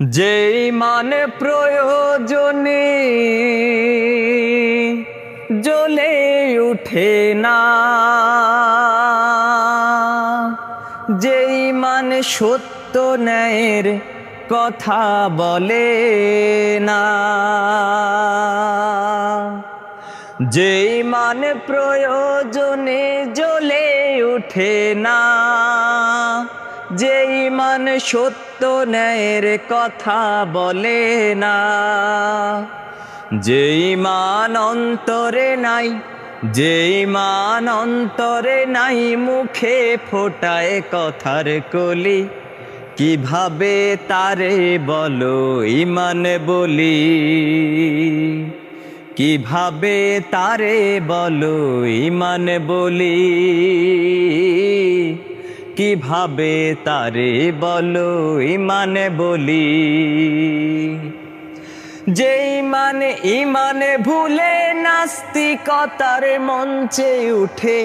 যেই মানে প্রয়োজনে জ্বলে উঠে না, যেই মানে সত্য ন্যায়ের কথা বলে না, যেই মানে প্রয়োজনে জ্বলে উঠে না যেই মানে সত্য ন্যায়ের কথা বলে না, যেই মান অন্তরে নাই, যেই মান অন্তরে নাই মুখে ফোটায় কথার কলি, কীভাবে তারে বলো ইমান বলি? কীভাবে তারে বলো ইমান বলি? কীভাবে তারে বলো, ইমান বলি? যেই মানে ইমানে ভুলে নাস্তিকতার মঞ্চে উঠে,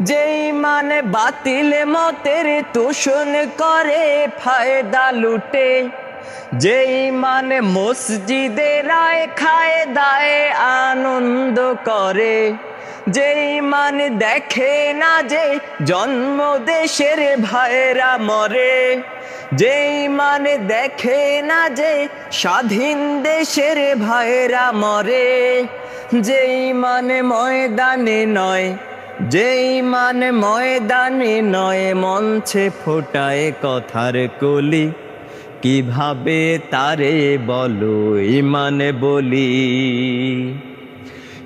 যেই মানে বাতিল মতের তোষণ করে ফায়দা লুটে, যেই মানে মসজিদে রায় খায় দায় আনন্দ করে যেই মানে দেখে না যে জন্ম দেশের ভাইরা মরে, যেই মানে দেখে না যে স্বাধীন দেশের ভাইরা মরে, যেই মানে ময়দানে নয়, যেই মানে ময়দানে নয় মঞ্চে ফোটায় কথার কলি, কীভাবে তারে বলো ইমানে বলি?